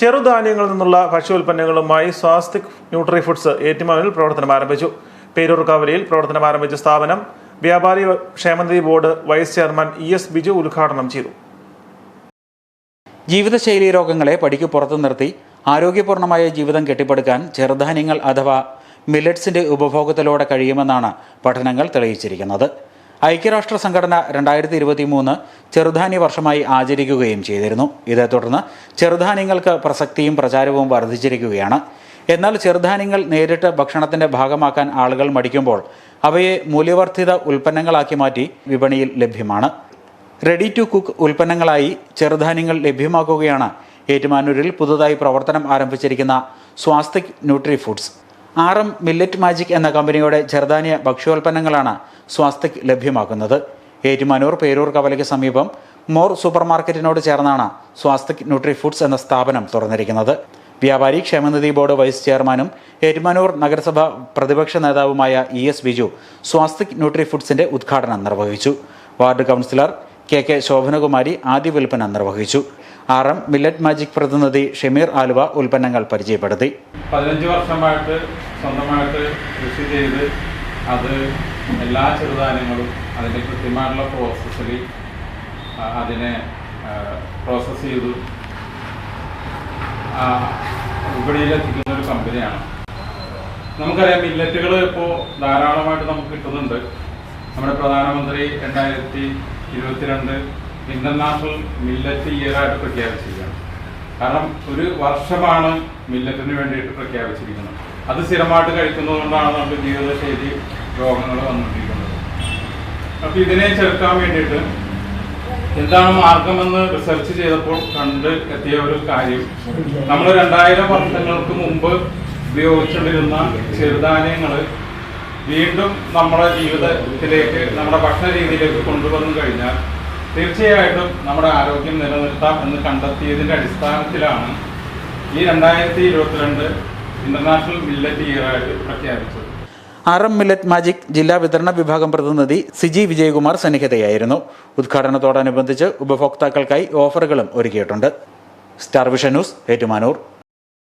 ചെറുധാന്യങ്ങളിൽ നിന്നുള്ള ഭക്ഷ്യോൽപ്പന്നങ്ങളുമായി Swastik nutri foods ഏറ്റുമാനിൽ പ്രവർത്തനം ആരംഭിച്ചു. പേരൂർ കവലയിൽ പ്രവർത്തനം ആരംഭിച്ച സ്ഥാപനം വ്യാപാരി ക്ഷേമനിധി board vice chairman E S Biju ഉദ്ഘാടനം ചെയ്തു. ജീവിതശൈലി രോഗങ്ങളെ പടിക്ക് പുറത്തു നിർത്തി ആരോഗ്യപൂർണമായ ജീവിതം കെട്ടിപ്പടുക്കാൻ ചെറുധാന്യങ്ങൾ അഥവാ മില്ലറ്റ്സിന്റെ ഉപഭോഗത്തിലൂടെ കഴിയുമെന്നാണ് പഠനങ്ങൾ തെളിയിച്ചിരിക്കുന്നത്. ഐക്യരാഷ്ട്ര സംഘടന രണ്ടായിരത്തി ഇരുപത്തി മൂന്ന് ചെറുധാന്യ വർഷമായി ആചരിക്കുകയും ചെയ്തിരുന്നു. ഇതേ തുടർന്ന് ചെറുധാന്യങ്ങൾക്ക് പ്രസക്തിയും പ്രചാരവും വർദ്ധിച്ചിരിക്കുകയാണ്. എന്നാൽ ചെറുധാന്യങ്ങൾ നേരിട്ട് ഭക്ഷണത്തിന്റെ ഭാഗമാക്കാൻ ആളുകൾ മടിക്കുമ്പോൾ അവയെ മൂല്യവർദ്ധിത ഉൽപ്പന്നങ്ങളാക്കി മാറ്റി വിപണിയിൽ ലഭ്യമാണ്. റെഡി ടു കുക്ക് ഉൽപ്പന്നങ്ങളായി ചെറുധാന്യങ്ങൾ ലഭ്യമാക്കുകയാണ് ഏറ്റുമാനൂരിൽ പുതുതായി പ്രവർത്തനം ആരംഭിച്ചിരിക്കുന്ന Swastik nutri foods R M millet magic എന്ന കമ്പനിയുടെ ചെറുധാന്യ ഭക്ഷ്യോൽപ്പന്നങ്ങളാണ് സ്വാസ്തിക് ലഭ്യമാക്കുന്നത്. ഏറ്റുമാനൂർ പേരൂർ കവലയ്ക്ക് സമീപം മോർ സൂപ്പർ മാർക്കറ്റിനോട് ചേർന്നാണ് സ്വാസ്തിക് ന്യൂട്രി ഫുഡ്സ് എന്ന സ്ഥാപനം തുറന്നിരിക്കുന്നത്. വ്യാപാരി ക്ഷേമനിധി ബോർഡ് വൈസ് ചെയർമാനും ഏറ്റുമാനൂർ നഗരസഭ പ്രതിപക്ഷ നേതാവുമായ E S Biju Swastik nutri ഫുഡ്സിന്റെ ഉദ്ഘാടനം നിർവഹിച്ചു. Ward councillor K K Shobhanakumari ആദ്യ വിൽപ്പന നിർവഹിച്ചു. ആർ എം മില്ലറ്റ് മാജിക് പ്രതിനിധി ഷമീർ ആലുവ ഉൽപ്പന്നങ്ങൾ പരിചയപ്പെടുത്തി. പതിനഞ്ച് വർഷമായിട്ട് സ്വന്തമായിട്ട് കൃഷി ചെയ്ത് അത് എല്ലാ ചെറുധാന്യങ്ങളും അതിന്റെ കൃത്യമായിട്ടുള്ള പ്രോസസ്സിൽ അതിനെ പ്രോസസ്സ് ചെയ്തു. വിപണിയിലെത്തിക്കുന്ന ഒരു കമ്പനിയാണ്. നമുക്കറിയാം മില്ലറ്റുകൾ ഇപ്പോൾ ധാരാളമായിട്ട് നമുക്ക് കിട്ടുന്നുണ്ട്. നമ്മുടെ പ്രധാനമന്ത്രി രണ്ടായിരത്തി ഇരുപത്തിരണ്ട് ഇന്റർനാഷണൽ മില്ലറ്റ് ഇയർ ആയിട്ട് പ്രഖ്യാപിച്ചിരിക്കുകയാണ്. കാരണം ഒരു വർഷമാണ് മില്ലറ്റിന് വേണ്ടിയിട്ട് പ്രഖ്യാപിച്ചിരിക്കുന്നത്. അത് സ്ഥിരമായിട്ട് കഴിക്കുന്നതുകൊണ്ടാണ് നമുക്ക് ജീവിതശൈലി രോഗങ്ങൾ വന്നുകൊണ്ടിരിക്കുന്നത്. അപ്പൊ ഇതിനെ ചെറുക്കാൻ വേണ്ടിയിട്ട് എന്താണ് മാർഗമെന്ന് റിസർച്ച് ചെയ്തപ്പോൾ കണ്ട് എത്തിയ ഒരു കാര്യം. നമ്മൾ രണ്ടായിരം വർഷങ്ങൾക്ക് മുമ്പ് ഉപയോഗിച്ചുകൊണ്ടിരുന്ന ചെറുധാന്യങ്ങൾ വീണ്ടും നമ്മുടെ ജീവിതത്തിലേക്ക് നമ്മുടെ ഭക്ഷണ രീതിയിലേക്ക് കൊണ്ടുവന്നു കഴിഞ്ഞാൽ തീർച്ചയായിട്ടും നമ്മുടെ ആരോഗ്യം നിലനിർത്താം എന്ന് കണ്ടെത്തിയതിന്റെ അടിസ്ഥാനത്തിലാണ് ഈ രണ്ടായിരത്തി ഇരുപത്തിരണ്ട് ഇന്റർനാഷണൽ മില്ലറ്റ് ഇയർ ആയിട്ട് പ്രഖ്യാപിച്ചത്. ആർ എം മില്ലറ്റ് മാജിക് ജില്ലാ വിതരണ വിഭാഗം പ്രതിനിധി സിജി വിജയകുമാർ സന്നിഹിതയായിരുന്നു. ഉദ്ഘാടനത്തോടനുബന്ധിച്ച് ഉപഭോക്താക്കൾക്കായി ഓഫറുകളും ഒരുക്കിയിട്ടുണ്ട്. Star vision news Ettumanoor.